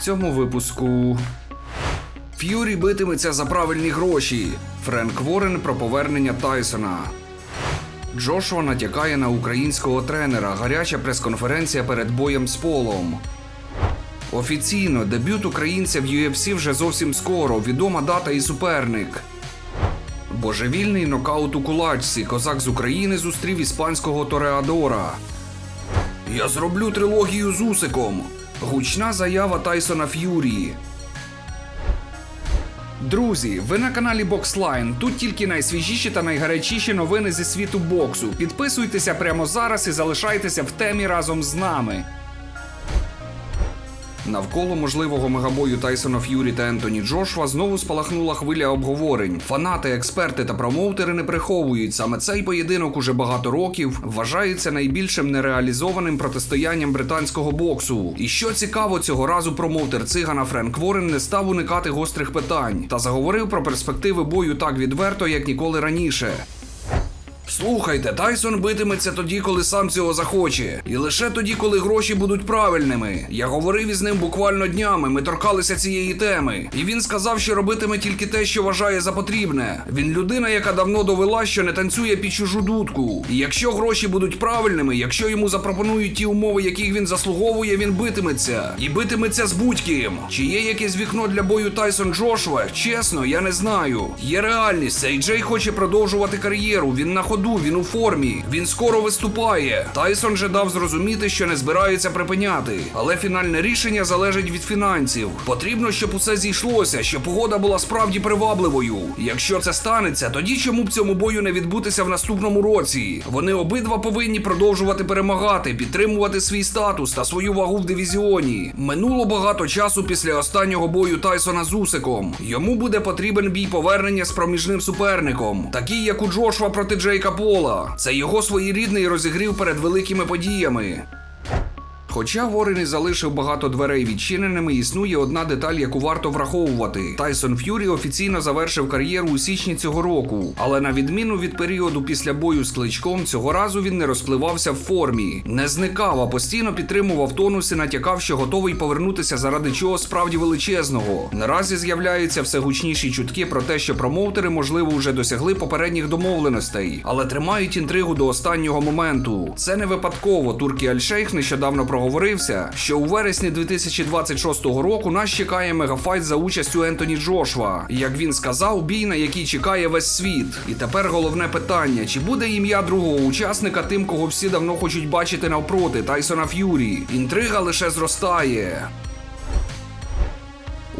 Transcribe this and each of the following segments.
Цьому випуску Ф'юрі битиметься за правильні гроші. Френк Ворен про повернення Тайсона. Джошуа натякає на українського тренера. Гаряча прес-конференція перед боєм з полом. Офіційно дебют українця в UFC вже зовсім скоро. Відома дата і суперник. Божевільний нокаут у кулачці. Козак з України зустрів іспанського Тореадора. Я зроблю трилогію з Усиком. Гучна заява Тайсона Ф'юрії. Друзі, ви на каналі Boxline. Тут тільки найсвіжіші та найгарячіші новини зі світу боксу. Підписуйтеся прямо зараз і залишайтеся в темі разом з нами. Навколо можливого мегабою Тайсона Ф'юрі та Ентоні Джошуа знову спалахнула хвиля обговорень. Фанати, експерти та промоутери не приховують. Саме цей поєдинок уже багато років вважається найбільшим нереалізованим протистоянням британського боксу. І що цікаво, цього разу промоутер цигана Френк Ворен не став уникати гострих питань та заговорив про перспективи бою так відверто, як ніколи раніше. Слухайте, Тайсон битиметься тоді, коли сам цього захоче, і лише тоді, коли гроші будуть правильними. Я говорив із ним буквально днями. Ми торкалися цієї теми, і він сказав, що робитиме тільки те, що вважає за потрібне. Він людина, яка давно довела, що не танцює під чужу дудку. І якщо гроші будуть правильними, якщо йому запропонують ті умови, яких він заслуговує, він битиметься і битиметься з будь-ким. Чи є якесь вікно для бою Тайсон Джошуа? Чесно, я не знаю. Є реальність. Цей Джей хоче продовжувати кар'єру. Він на ходу, він у формі, він скоро виступає. Тайсон же дав зрозуміти, що не збирається припиняти. Але фінальне рішення залежить від фінансів. Потрібно, щоб усе зійшлося, щоб погода була справді привабливою. Якщо це станеться, тоді чому б цьому бою не відбутися в наступному році? Вони обидва повинні продовжувати перемагати, підтримувати свій статус та свою вагу в дивізіоні. Минуло багато часу після останнього бою Тайсона з Усиком. Йому буде потрібен бій повернення з проміжним суперником, такий як у Джошуа проти Джейка Пола. Це його своєрідний розігрів перед великими подіями. Хоча Ворен і залишив багато дверей відчиненими, існує одна деталь, яку варто враховувати. Тайсон Ф'юрі офіційно завершив кар'єру у січні цього року, але на відміну від періоду після бою з кличком, цього разу він не розпливався в формі, не зникав, а постійно підтримував тонус і натякав, що готовий повернутися заради чого справді величезного. Наразі з'являються все гучніші чутки про те, що промоутери, можливо, вже досягли попередніх домовленостей, але тримають інтригу до останнього моменту. Це не випадково. Туркі Альшейх нещодавно проговорився, що у вересні 2026 року нас чекає мегафайт за участю Ентоні Джошва. Як він сказав, бій, на який чекає весь світ. І тепер головне питання: чи буде ім'я другого учасника тим, кого всі давно хочуть бачити навпроти Тайсона Ф'юрі? Інтрига лише зростає.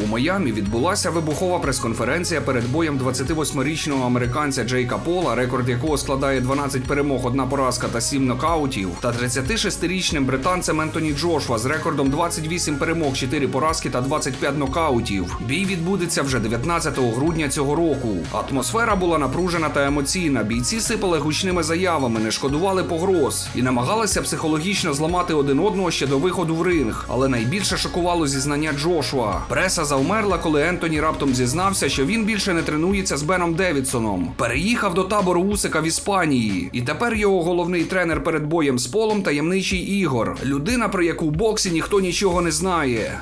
Майамі відбулася вибухова прес-конференція перед боєм 28-річного американця Джейка Пола, рекорд якого складає 12 перемог, одна поразка та 7 нокаутів, та 36-річним британцем Ентоні Джошуа з рекордом 28 перемог, 4 поразки та 25 нокаутів. Бій відбудеться вже 19 грудня цього року. Атмосфера була напружена та емоційна. Бійці сипали гучними заявами, не шкодували погроз і намагалися психологічно зламати один одного ще до виходу в ринг. Але найбільше шокувало зізнання Джошуа. Преса завмерла, коли Ентоні раптом зізнався, що він більше не тренується з Беном Девідсоном. Переїхав до табору Усика в Іспанії, і тепер його головний тренер перед боєм з полом таємничий Ігор. Людина, про яку в боксі ніхто нічого не знає.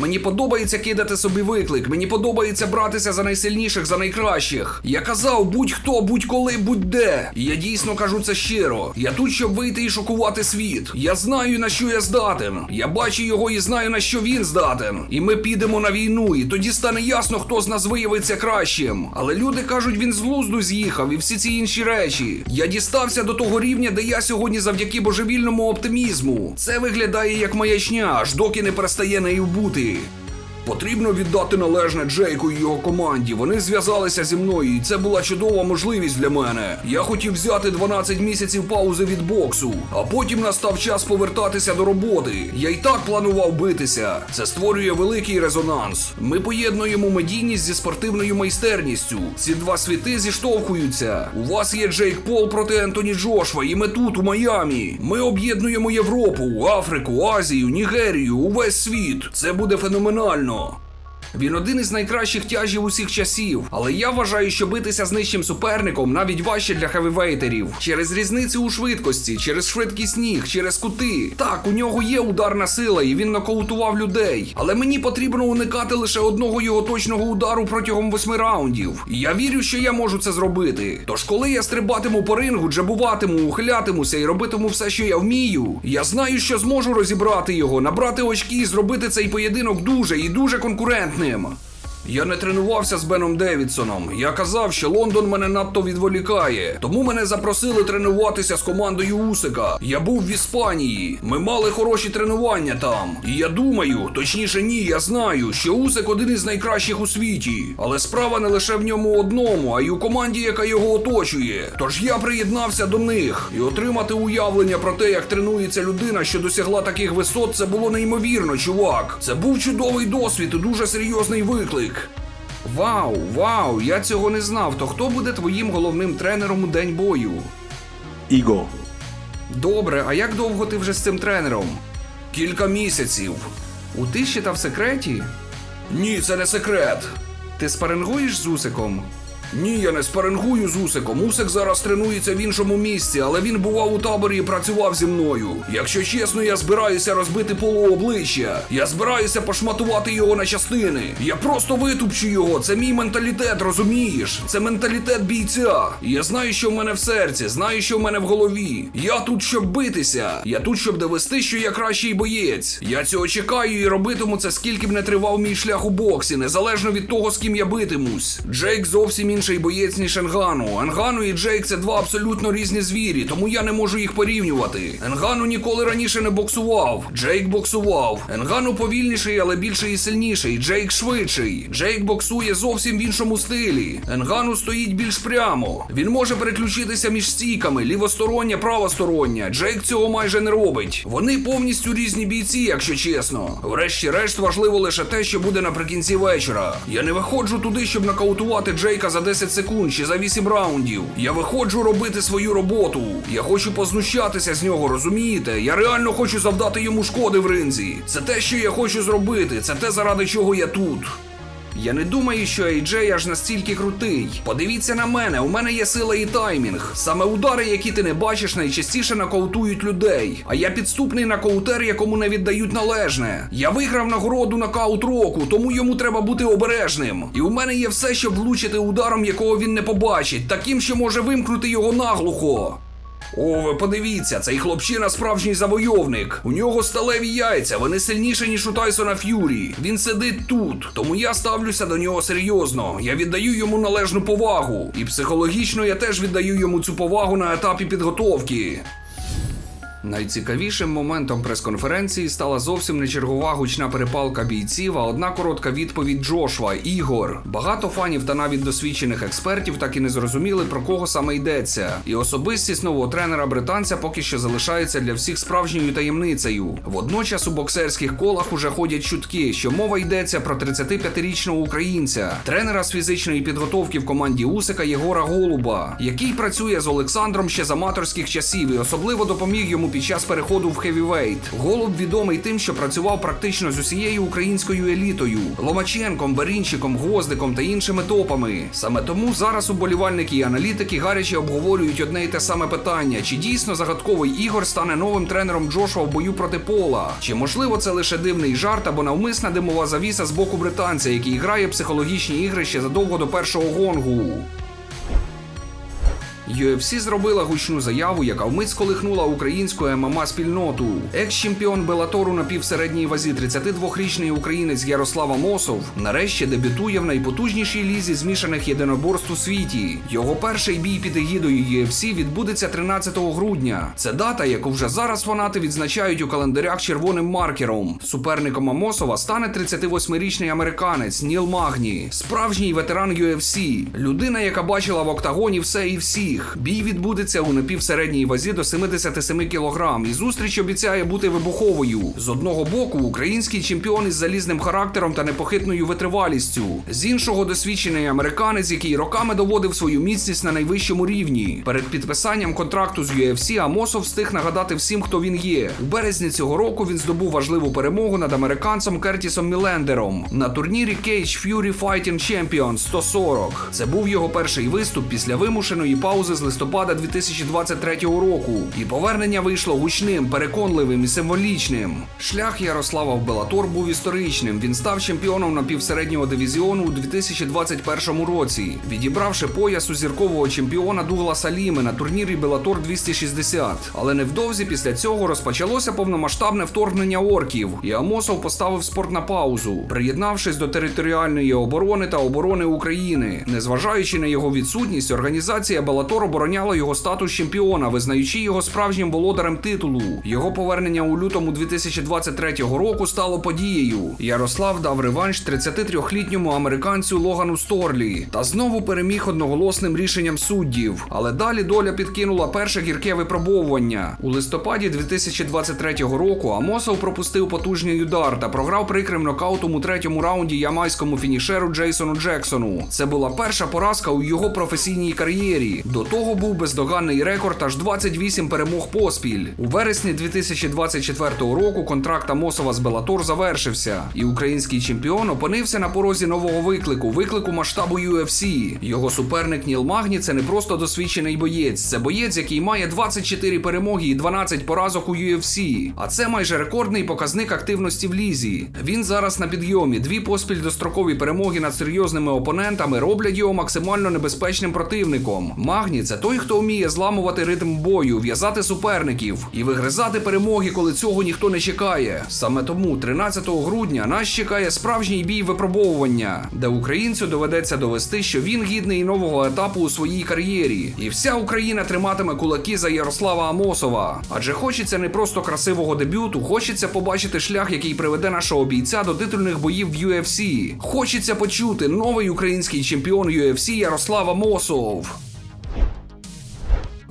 Мені подобається кидати собі виклик. Мені подобається братися за найсильніших, за найкращих. Я казав будь-хто, будь-коли, будь-де. І я дійсно кажу це щиро. Я тут, щоб вийти і шокувати світ. Я знаю на що я здатен. Я бачу його і знаю на що він здатен. І ми підемо на війну, і тоді стане ясно, хто з нас виявиться кращим. Але люди кажуть, він з глузду з'їхав і всі ці інші речі. Я дістався до того рівня, де я сьогодні завдяки божевільному оптимізму. Це виглядає як маячня, аж доки не перестає нею бути. TV. Потрібно віддати належне Джейку і його команді. Вони зв'язалися зі мною, і це була чудова можливість для мене. Я хотів взяти 12 місяців паузи від боксу, а потім настав час повертатися до роботи. Я й так планував битися. Це створює великий резонанс. Ми поєднуємо медійність зі спортивною майстерністю. Ці два світи зіштовхуються. У вас є Джейк Пол проти Ентоні Джошва, і ми тут, у Майамі. Ми об'єднуємо Європу, Африку, Азію, Нігерію, увесь світ. Це буде феноменально. verano. Він один із найкращих тяжів усіх часів, але я вважаю, що битися з нижчим суперником навіть важче для хевівейтерів. Через різницю у швидкості, через швидкість ніг, через кути. Так, у нього є ударна сила, і він нокаутував людей. Але мені потрібно уникати лише одного його точного удару протягом восьми раундів. І я вірю, що я можу це зробити. Тож, коли я стрибатиму по рингу, джебуватиму, ухилятимуся і робитиму все, що я вмію, я знаю, що зможу розібрати його, набрати очки і зробити цей поєдинок дуже і дуже конкурентним об'єднуємо. Я не тренувався з Беном Девідсоном. Я казав, що Лондон мене надто відволікає. Тому мене запросили тренуватися з командою Усика. Я був в Іспанії. Ми мали хороші тренування там. І я думаю, точніше, ні, я знаю, що Усик один із найкращих у світі. Але справа не лише в ньому одному, а й у команді, яка його оточує. Тож я приєднався до них і отримати уявлення про те, як тренується людина, що досягла таких висот, це було неймовірно, чувак. Це був чудовий досвід і дуже серйозний виклик. Вау, вау, я цього не знав. То хто буде твоїм головним тренером у день бою? Іго. Добре, а як довго ти вже з цим тренером? Кілька місяців. У тиші та в секреті? Ні, це не секрет. Ти спарингуєш з Усиком? Ні, я не спарингую з Усиком. Усик зараз тренується в іншому місці, але він бував у таборі і працював зі мною. Якщо чесно, я збираюся розбити полу обличчя. Я збираюся пошматувати його на частини. Я просто витупчу його. Це мій менталітет, розумієш? Це менталітет бійця. Я знаю, що в мене в серці, знаю, що в мене в голові. Я тут, щоб битися. Я тут, щоб довести, що я кращий боєць. Я цього чекаю і робитиму це, скільки б не тривав мій шлях у боксі, незалежно від того, з ким я битимусь. Джейк зовсім інший боєць, ніж Енгану. Енгану і Джейк це два абсолютно різні звірі, тому я не можу їх порівнювати. Енгану ніколи раніше не боксував. Джейк боксував. Енгану повільніший, але більший і сильніший. Джейк швидший. Джейк боксує зовсім в іншому стилі. Енгану стоїть більш прямо. Він може переключитися між стійками, лівостороння, правостороння. Джейк цього майже не робить. Вони повністю різні бійці, якщо чесно. Врешті-решт важливо лише те, що буде наприкінці вечора. Я не виходжу туди, щоб нокаутувати Джейка за 10 секунд чи за 8 раундів. Я виходжу робити свою роботу. Я хочу познущатися з нього, розумієте? Я реально хочу завдати йому шкоди в ринзі. Це те, що я хочу зробити. Це те, заради чого я тут. Я не думаю, що AJ аж настільки крутий. Подивіться на мене, у мене є сила і таймінг. Саме удари, які ти не бачиш, найчастіше нокаутують людей. А я підступний нокаутер, якому не віддають належне. Я виграв нагороду нокаут року, тому йому треба бути обережним. І у мене є все, щоб влучити ударом, якого він не побачить, таким, що може вимкнути його наглухо. О, ви подивіться, цей хлопчина справжній завойовник. У нього сталеві яйця, вони сильніші, ніж у Тайсона Ф'юрі. Він сидить тут, тому я ставлюся до нього серйозно. Я віддаю йому належну повагу. І психологічно я теж віддаю йому цю повагу на етапі підготовки. Найцікавішим моментом прес-конференції стала зовсім не чергова гучна перепалка бійців, а одна коротка відповідь Джошва Ігор. Багато фанів та навіть досвідчених експертів так і не зрозуміли про кого саме йдеться. І особистість нового тренера британця поки що залишається для всіх справжньою таємницею. Водночас у боксерських колах уже ходять чутки, що мова йдеться про 35-річного українця, тренера з фізичної підготовки в команді Усика Єгора Голуба, який працює з Олександром ще з аматорських часів і особливо допоміг йому під час переходу в хевівейт. Голуб відомий тим, що працював практично з усією українською елітою: Ломаченком, Берінчиком, Гвоздиком та іншими топами. Саме тому зараз уболівальники і аналітики гаряче обговорюють одне й те саме питання: чи дійсно загадковий ігор стане новим тренером Джошуа в бою проти Пола? Чи можливо це лише дивний жарт або навмисна димова завіса з боку британця, який грає психологічні ігри ще задовго до першого гонгу? UFC зробила гучну заяву, яка вмить сколихнула українську ММА спільноту. Екс-чемпіон Белатору на півсередній вазі 32-річний українець Ярослава Мосов нарешті дебютує в найпотужнішій лізі змішаних єдиноборств у світі. Його перший бій під егідою UFC відбудеться 13 грудня. Це дата, яку вже зараз фанати відзначають у календарях червоним маркером. Суперником Амосова стане 38-річний американець Ніл Магні, справжній ветеран UFC, людина, яка бачила в октагоні все і всіх. Переміг. Бій відбудеться у напівсередній вазі до 77 кг, і зустріч обіцяє бути вибуховою. З одного боку, український чемпіон із залізним характером та непохитною витривалістю. З іншого досвідчений американець, який роками доводив свою міцність на найвищому рівні. Перед підписанням контракту з UFC Амосов встиг нагадати всім, хто він є. У березні цього року він здобув важливу перемогу над американцем Кертісом Мілендером на турнірі Cage Fury Fighting Champions 140. Це був його перший виступ після вимушеної паузи з листопада 2023 року. І повернення вийшло гучним, переконливим і символічним. Шлях Ярослава в Белатор був історичним. Він став чемпіоном напівсереднього дивізіону у 2021 році, відібравши пояс у зіркового чемпіона Дугласа Ліми на турнірі Белатор 260. Але невдовзі після цього розпочалося повномасштабне вторгнення орків, і Амосов поставив спорт на паузу, приєднавшись до територіальної оборони та оборони України. Незважаючи на його відсутність, організація Белатор обороняла його статус чемпіона, визнаючи його справжнім володарем титулу. Його повернення у лютому 2023 року стало подією. Ярослав дав реванш 33-літньому американцю Логану Сторлі та знову переміг одноголосним рішенням суддів. Але далі доля підкинула перше гірке випробовування. У листопаді 2023 року Амосов пропустив потужний удар та програв прикрим нокаутом у третьому раунді ямайському фінішеру Джейсону Джексону. Це була перша поразка у його професійній кар'єрі. До того був бездоганний рекорд аж 28 перемог поспіль. У вересні 2024 року контракт Амосова з Белатор завершився, і український чемпіон опинився на порозі нового виклику виклику масштабу UFC. Його суперник Ніл Магні це не просто досвідчений боєць, це боєць, який має 24 перемоги і 12 поразок у UFC. А це майже рекордний показник активності в лізі. Він зараз на підйомі. Дві поспіль дострокові перемоги над серйозними опонентами роблять його максимально небезпечним противником. Магні це той, хто вміє зламувати ритм бою, в'язати суперників і вигризати перемоги, коли цього ніхто не чекає. Саме тому 13 грудня нас чекає справжній бій випробовування, де українцю доведеться довести, що він гідний нового етапу у своїй кар'єрі, і вся Україна триматиме кулаки за Ярослава Амосова. Адже хочеться не просто красивого дебюту, хочеться побачити шлях, який приведе нашого бійця до титульних боїв в UFC. Хочеться почути новий український чемпіон UFC Ярослав Амосов.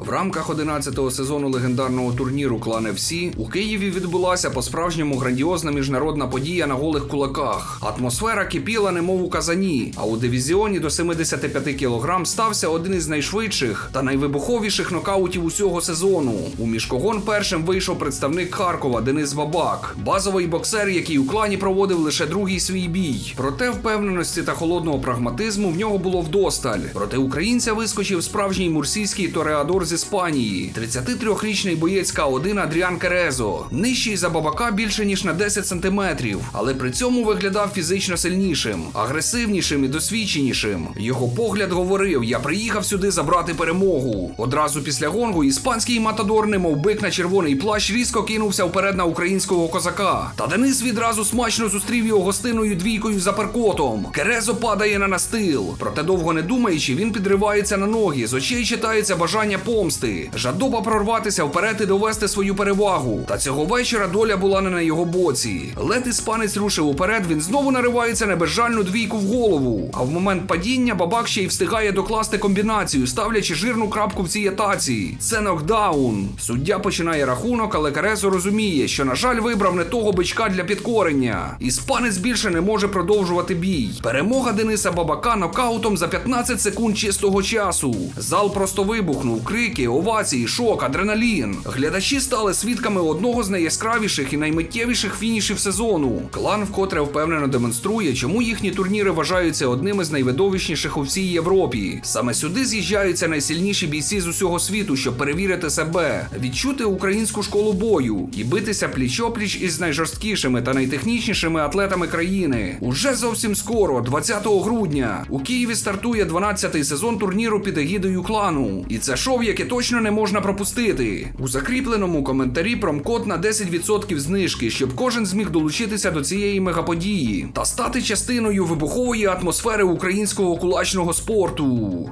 В рамках 11-го сезону легендарного турніру Клан FC у Києві відбулася по-справжньому грандіозна міжнародна подія на голих кулаках. Атмосфера кипіла, немов у казані. А у дивізіоні до 75 кг стався один із найшвидших та найвибуховіших нокаутів усього сезону. У міжкогон першим вийшов представник Харкова Денис Бабак, базовий боксер, який у клані проводив лише другий свій бій. Проте впевненості та холодного прагматизму в нього було вдосталь. Проти українця вискочив справжній мурсійський тореадор з Іспанії, 33-річний боєць К1 Адріан Керезо, нижчий за бабака більше ніж на 10 сантиметрів, але при цьому виглядав фізично сильнішим, агресивнішим і досвідченішим. Його погляд говорив: я приїхав сюди забрати перемогу. Одразу після гонгу іспанський матадор, немов бик на червоний плащ, різко кинувся вперед на українського козака. Та Денис відразу смачно зустрів його гостиною двійкою за перкотом. Керезо падає на настил. Проте довго не думаючи, він підривається на ноги. З очей читається бажання помсти, жадоба прорватися вперед і довести свою перевагу. Та цього вечора доля була не на його боці. Лед іспанець рушив уперед, він знову наривається на безжальну двійку в голову. А в момент падіння бабак ще й встигає докласти комбінацію, ставлячи жирну крапку в цій атаці. Це нокдаун. Суддя починає рахунок, але Карезо розуміє, що, на жаль, вибрав не того бичка для підкорення. Іспанець більше не може продовжувати бій. Перемога Дениса Бабака нокаутом за 15 секунд чистого часу. Зал просто вибухнув. Крики, овації, шок, адреналін. Глядачі стали свідками одного з найяскравіших і наймиттєвіших фінішів сезону. Клан вкотре впевнено демонструє, чому їхні турніри вважаються одними з найвидовищніших у всій Європі. Саме сюди з'їжджаються найсильніші бійці з усього світу, щоб перевірити себе, відчути українську школу бою і битися пліч-опліч із найжорсткішими та найтехнічнішими атлетами країни. Уже зовсім скоро, 20 грудня, у Києві стартує 12-й сезон турніру під егідою клану. І це шоу, яке точно не можна пропустити. У закріпленому коментарі промкод на 10% знижки, щоб кожен зміг долучитися до цієї мегаподії та стати частиною вибухової атмосфери українського кулачного спорту.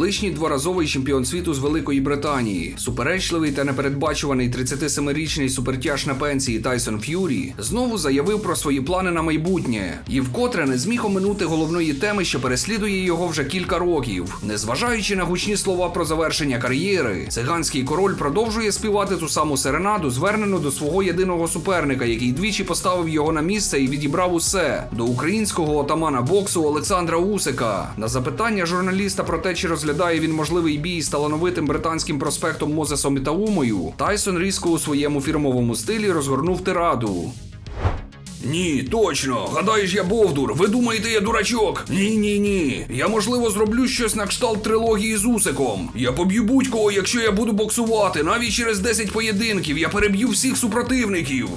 Колишній дворазовий чемпіон світу з Великої Британії, суперечливий та непередбачуваний 37-річний супертяж на пенсії Тайсон Ф'юрі знову заявив про свої плани на майбутнє і вкотре не зміг оминути головної теми, що переслідує його вже кілька років. Незважаючи на гучні слова про завершення кар'єри, циганський король продовжує співати ту саму серенаду, звернену до свого єдиного суперника, який двічі поставив його на місце і відібрав усе до українського отамана боксу Олександра Усика. На запитання журналіста про те, чи розглядає він можливий бій з талановитим британським проспектом Мозесом Ітаумою, Тайсон різко у своєму фірмовому стилі розгорнув тираду. Ні, точно. Гадаєш, я Бовдур. Ви думаєте, я дурачок? Ні, ні, ні. Я можливо зроблю щось на кшталт трилогії з Усиком. Я поб'ю будь-кого, якщо я буду боксувати. Навіть через 10 поєдинків я переб'ю всіх супротивників.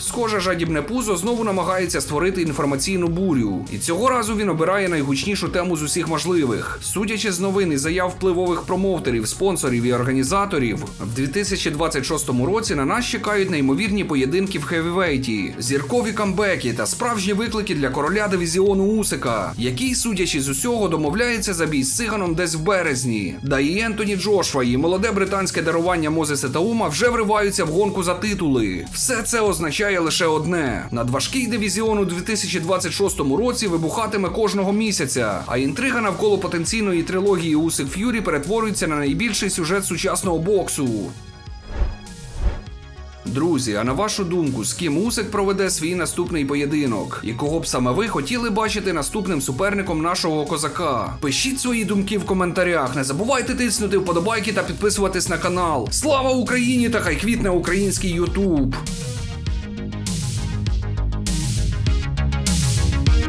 Схоже, жадібне пузо знову намагається створити інформаційну бурю, і цього разу він обирає найгучнішу тему з усіх можливих. Судячи з новин і заяв впливових промоутерів, спонсорів і організаторів, в 2026 році на нас чекають неймовірні поєдинки в хевівейті, зіркові камбеки та справжні виклики для короля дивізіону Усика, який, судячи з усього, домовляється за бій з циганом десь в березні. Да і Ентоні Джошва і молоде британське дарування Мозеса Таума вже вриваються в гонку за титули. Все це означає лише одне: надважкий дивізіон у 2026 році вибухатиме кожного місяця, а інтрига навколо потенційної трилогії Усик Ф'юрі перетворюється на найбільший сюжет сучасного боксу. Друзі, а на вашу думку, з ким Усик проведе свій наступний поєдинок? І кого б саме ви хотіли бачити наступним суперником нашого козака? Пишіть свої думки в коментарях. Не забувайте тиснути вподобайки та підписуватись на канал. Слава Україні та хай квітне український Ютуб!